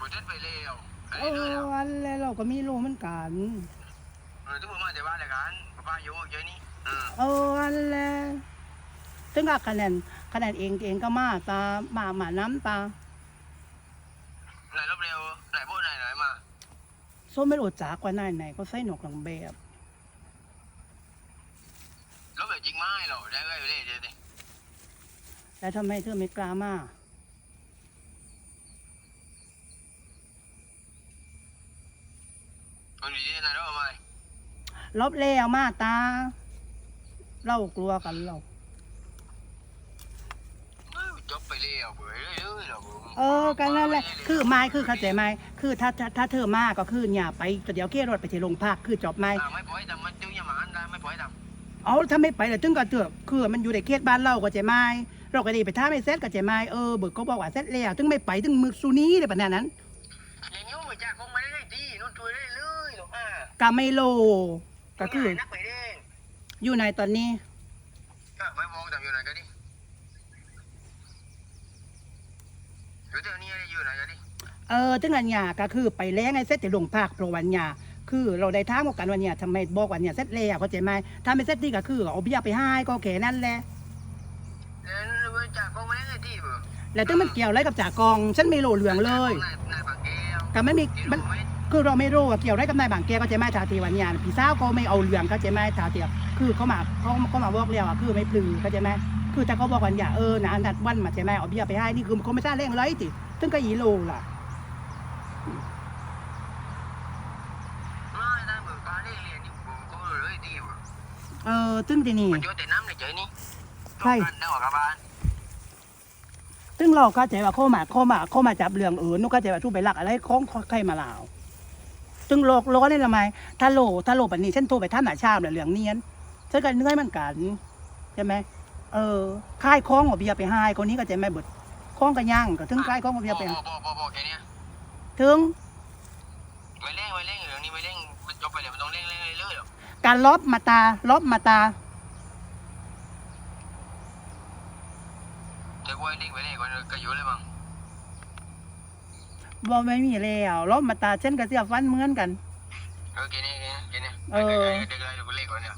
บุตรไปเร็วไปเอเรื่อยออันแล้วเราก็มีรู้เหมือนกัน เออทุกคนมาแต่บ้านเลยกันป้าอยู่เยอะนี่อืมเอออันแล้วถึงกับคะแนนคะแนนเองเองก็มาตามามาน้ำตาไหนรบเร็วไหนพูดไหนไหนมาส้มไม่รู้จักว่าไหนไหนก็ใส่หนวกหลังแบบรบเร็วจริงไหมหรอได้ก็อยู่เลยเดี๋ยวดิแล้วทำไมเธอไม่กล้ามา คนดีที่ไหนรบมาลบแล้วมาตา เรากลัวกันเราจบไปเร็วเบื่อเรื่อยๆหรอเออกันนั่นแหละคือไม้คือเข้าใจไหมคือถ้าถ้าถ้าเธอมาก็คืออย่าไปเดี๋ยวเกี่รถไปที่โรงพักคือจบไหมไม่ปล่อยทำมันจิ้วยามันได้ไม่ปล่อยทเอาถ้าไม่ไปเลยตึงก็เถอะคือมันอยู่ในเขตบ้านเราก็ใจไหมเราก็ดีไปท่าไม่เซ็ตก็ใจไหมเออเบิกก็บอกว่าเซ็ตแล้วตึงไม่ไปตึงมือซูนี้เลยปะนั้นนั้น กาไม่โล ก็คือ นักไปเด้งอยู่ในตอนนี้ ก็ไม่มองทำอยู่ไหนกันดิอยู่เดี๋ยวนี้อยู่ไหนกันดิเออตึงอันยาก็คือไปแล้งไอ้เซ็ตที่โรงพักเพราะวันยาคือเราได้ท้ามกันวันเนี้ยทำไมบอกวันเนี้ยเซ็ตแล้วเข้าใจไหมถ้าไม่เซ็ตที่ก็คือเอาเบี้ยไปให้ก็แค่นั้นแหละแล้วจากคงไม่ได้ดีเบื่อแล้วตึงมันเกี่ยวอะไรกับจ่ากอง ฉันไม่โลเหลืองเลย นายบางแก้วก็ไม่มีมันไม่ คือเราไม่รู้ว่าเกี่ยวอะไรกับนายบางแกก็จะไม่ทาตีวันยานพี่สาวก็ไม่เอาเหลืองก็จะไม่ทาเตียคือเขามาเขาเขามาบอกเรียกว่าคือไม่ปลือก็จะไม่คือถ้าเขาบอกวันอย่าเออนะนัดวันมาจะไม่เอาเบี้ยไปให้นี่คือเขาไม่ทราบเร่งเลยติตึงก็อีโลล่ะเออตึ้งที่นี่ใช่ได้หัวกระบาลตึงเราก็ใจว่าเข้ามาเข้ามาเข้ามาจับเหลืองเออนุก็ใจว่าทุบไปลักอะไรของใครมาลาว ตึงโลกร้อนเลยละไหมถ้าโลถ้าโลแบบนี้ฉันโทรไปท่านหนาชามเนี่ยเหลืองเนียนฉันก็เหนื่อยเหมือนกันใช่ไหมเออค่ายคล้องเอาเบียร์ไปให้คนนี้ก็ใจไม่เบิดคล้องกันย่างก็ถึงค่ายคล้องเอาเบียร์ไปให้บอบอบอบอแค่นี้ถึงไม่เร่งไม่เร่งเรื่องนี้ไม่เร่งมันจบไปเดี๋ยวมันต้องเร่งเร่งเรื่อยๆหรอกการลบมาตาลบมาตาแต่ว่าเร่งไปเร่งก็ก็อยู่เลยมั้ง บ่ไม่มีแล้วล้มมาตาเช่นกระเสียฟันเหมือนกัน เออกินนี่กินนี่เออเด็กๆเด็กเด็กๆเล็กกว่านี่